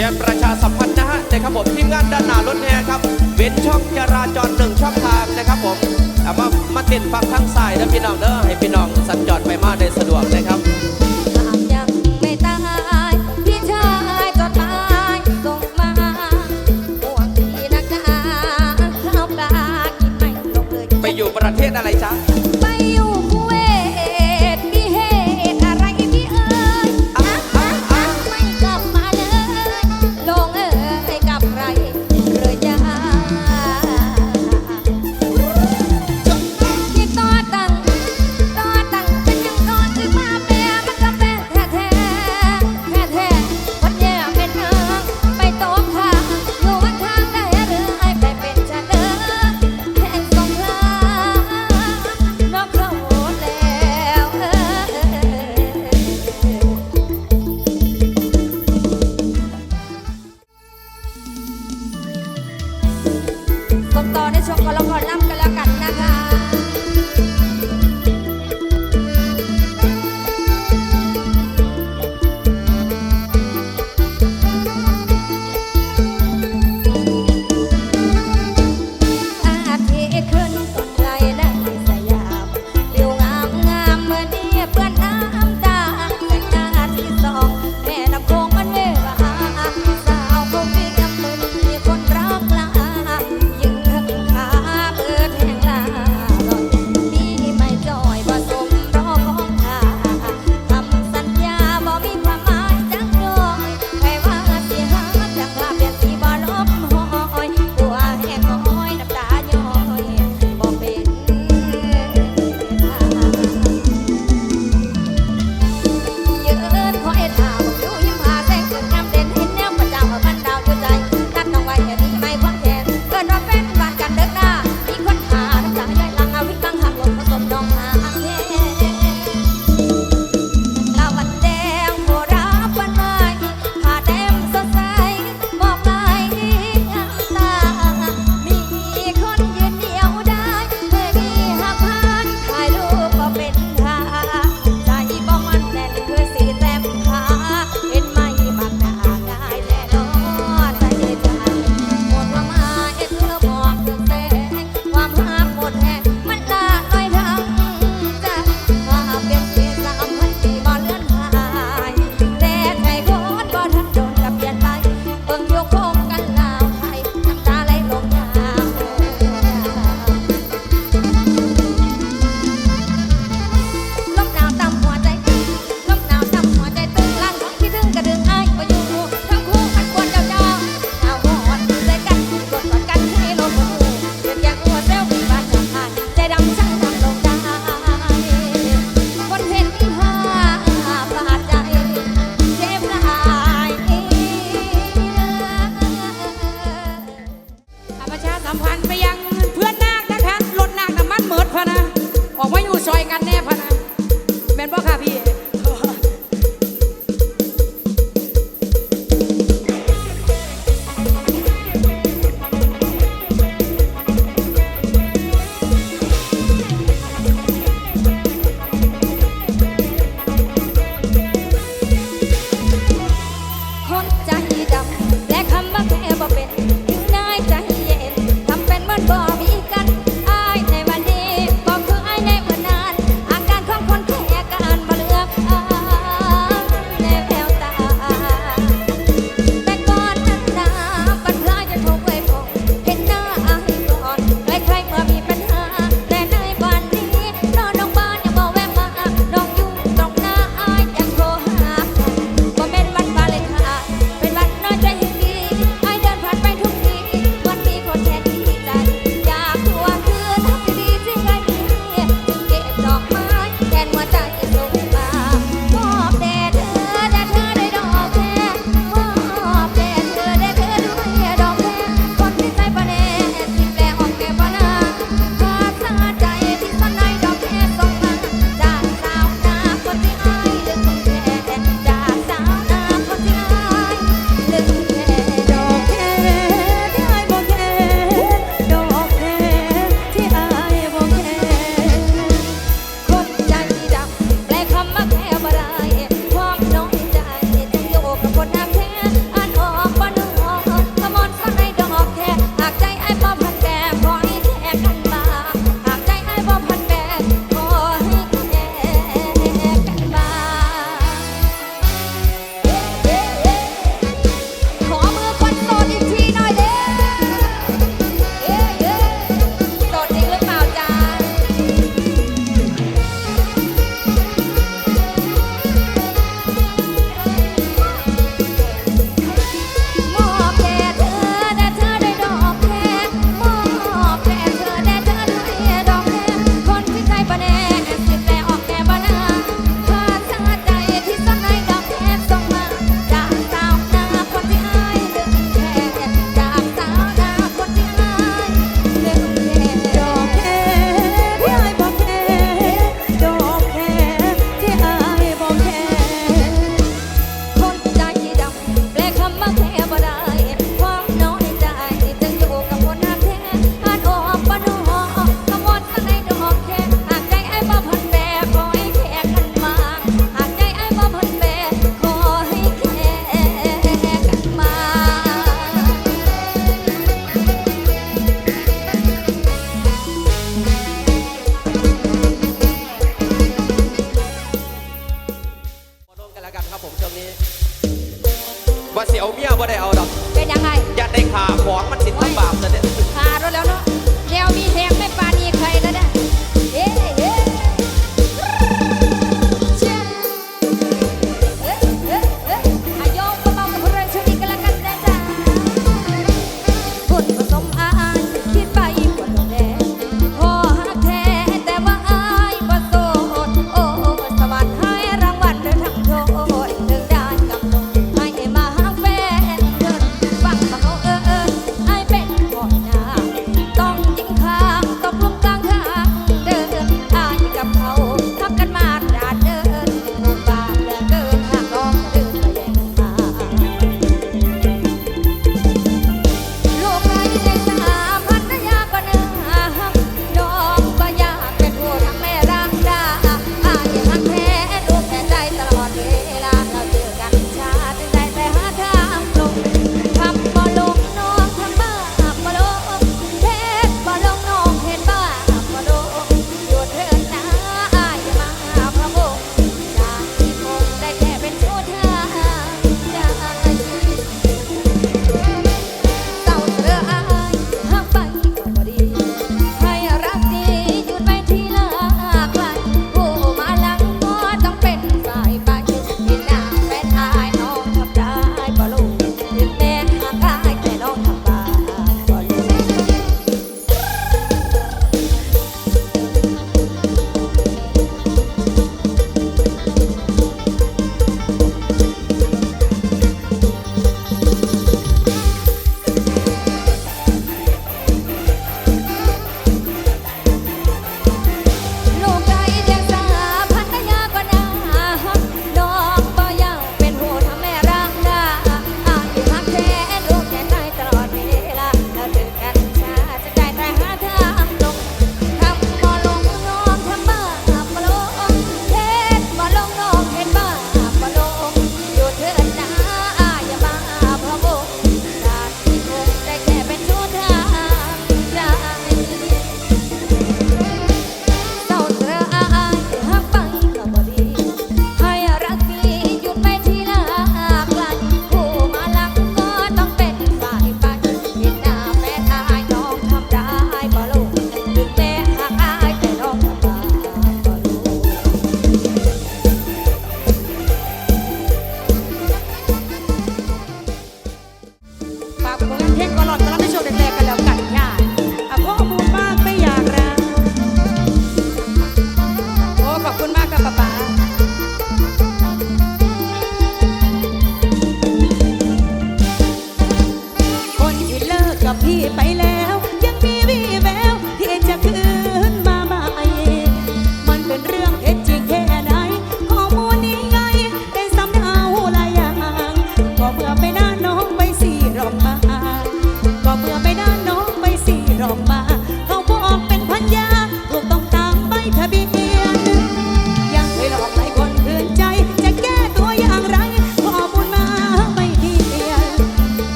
รียนประชาสัมพันธ์นะฮะในขบวนทีมงานด้านหน้ารถแห่ครับ เว้นช่องจราจรหนึ่งช่องทางนะครับผมเอว่ามาติดฝั่งทางสายนะพี่น้องเด้อให้พี่น้องสัญจรไปมาได้สะดวกนะครับไปอยู่ประเทศอะไรจ๊ะ